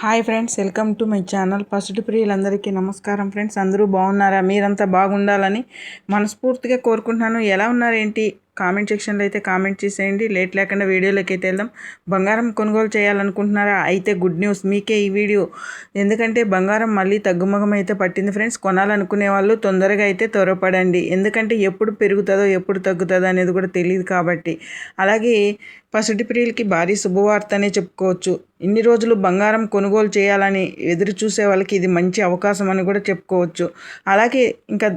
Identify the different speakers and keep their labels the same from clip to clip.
Speaker 1: Hi friends welcome to my channel. పసుటి ప్రియులందరికీ నమస్కారం friends. అందరూ బాగున్నారా? మీరంతా బాగుండాలని మనస్ఫూర్తిగా కోరుకుంటున్నాను. ఎలా ఉన్నారేంటి? కామెంట్ సెక్షన్లో అయితే కామెంట్ చేసేయండి. లేట్ లేకుండా వీడియోలోకి అయితే వెళ్దాం. బంగారం కొనుగోలు చేయాలనుకుంటున్నారా? అయితే గుడ్ న్యూస్. మీకే ఈ వీడియో. ఎందుకంటే బంగారం మళ్ళీ తగ్గుముఖం అయితే పట్టింది ఫ్రెండ్స్. కొనాలనుకునే వాళ్ళు తొందరగా అయితే త్వరపడండి. ఎందుకంటే ఎప్పుడు పెరుగుతుందో ఎప్పుడు తగ్గుతుందో అనేది కూడా తెలియదు కాబట్టి. అలాగే పసిటి ప్రియులకి భారీ శుభవార్త అనే చెప్పుకోవచ్చు. ఇన్ని రోజులు బంగారం కొనుగోలు చేయాలని ఎదురు చూసే వాళ్ళకి ఇది మంచి అవకాశం అని కూడా చెప్పుకోవచ్చు. అలాగే ఇంకా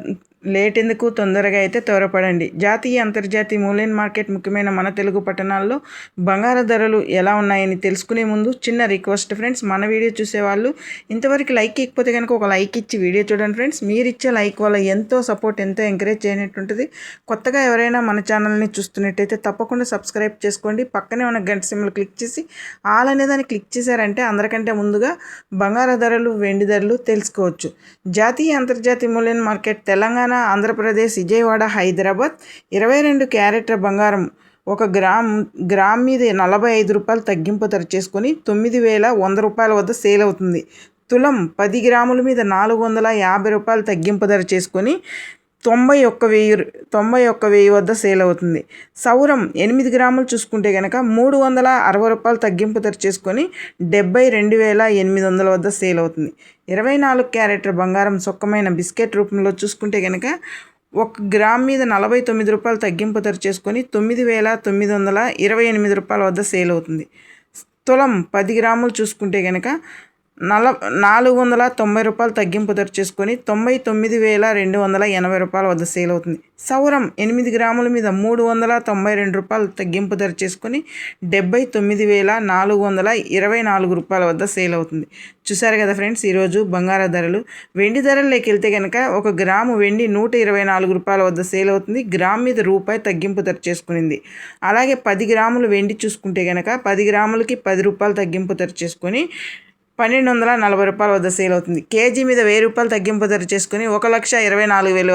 Speaker 1: లేట్ ఎందుకు? తొందరగా అయితే త్వరపడండి. జాతీయ అంతర్జాతీయ మూలైన మార్కెట్ ముఖ్యమైన మన తెలుగు పట్టణాల్లో బంగార ధరలు ఎలా ఉన్నాయని తెలుసుకునే ముందు చిన్న రిక్వెస్ట్ ఫ్రెండ్స్ మన వీడియో చూసేవాళ్ళు ఇంతవరకు లైక్ ఇకపోతే కనుక ఒక లైక్ ఇచ్చి వీడియో చూడండి ఫ్రెండ్స్. మీరు ఇచ్చే లైక్ వల్ల ఎంతో సపోర్ట్ ఎంతో ఎంకరేజ్ చేయనట్టుంటుంది. కొత్తగా ఎవరైనా మన ఛానల్ని చూస్తున్నట్టయితే తప్పకుండా సబ్స్క్రైబ్ చేసుకోండి. పక్కనే ఉన్న గంట సిమ్లు క్లిక్ చేసి ఆల్ అనే దాన్ని క్లిక్ చేశారంటే అందరికంటే ముందుగా బంగార ధరలు వెండి ధరలు తెలుసుకోవచ్చు. జాతీయ అంతర్జాతీయ మూల్యం మార్కెట్ తెలంగాణ ఆంధ్రప్రదేశ్ విజయవాడ హైదరాబాద్ ఇరవై రెండు క్యారెట్ల బంగారం ఒక గ్రామ్ గ్రామ్ మీద నలభై ఐదు రూపాయలు తగ్గింపు ధర చేసుకొని తొమ్మిది వేల వంద రూపాయల వద్ద సేల్ అవుతుంది. తులం పది గ్రాముల మీద నాలుగు వందల యాభై రూపాయలు తగ్గింపు ధర చేసుకొని తొంభై ఒక్క వెయ్యి తొంభై ఒక్క వెయ్యి వద్ద సేల్ అవుతుంది. సౌరం ఎనిమిది గ్రాములు చూసుకుంటే కనుక మూడు వందల అరవై రూపాయలు తగ్గింపు ధర చేసుకొని డెబ్బై రెండు వేల ఎనిమిది వందల వద్ద సేల్ అవుతుంది. ఇరవై నాలుగు క్యారెట్ బంగారం సొక్కమైన బిస్కెట్ రూపంలో చూసుకుంటే కనుక ఒక గ్రామ్ మీద నలభై తొమ్మిది రూపాయలు తగ్గింపు ధర చేసుకొని తొమ్మిది వేల తొమ్మిది వందల ఇరవై ఎనిమిది రూపాయల వద్ద సేల్ అవుతుంది. తులం పది గ్రాములు చూసుకుంటే కనుక నల నాలుగు వందల తొంభై రూపాయలు తగ్గింపు ధర చేసుకొని తొంభై తొమ్మిది వేల రెండు వందల ఎనభై రూపాయల వద్ద సేల్ అవుతుంది. సౌరం ఎనిమిది గ్రాముల మీద మూడు వందల తొంభై రెండు రూపాయలు తగ్గింపు ధర చేసుకొని డెబ్బై తొమ్మిది వేల నాలుగు వందల ఇరవై నాలుగు రూపాయల వద్ద సేల్ అవుతుంది. చూసారు కదా ఫ్రెండ్స్ ఈరోజు బంగార ధరలు. వెండి ధరల్లోకి వెళ్తే కనుక ఒక గ్రాము వెండి నూట ఇరవై నాలుగు రూపాయల వద్ద సేల్ అవుతుంది. గ్రామ్ మీద రూపాయి తగ్గింపు ధర చేసుకునింది. అలాగే పది గ్రాములు వెండి చూసుకుంటే కనుక పది గ్రాములకి పది రూపాయలు తగ్గింపు ధర చేసుకొని పన్నెండు వందల నలభై రూపాయల వద్ద సేల్ అవుతుంది. కేజీ మీద వెయ్యి రూపాయలు తగ్గింపు ధర చేసుకుని ఒక లక్ష ఇరవై నాలుగు వేలు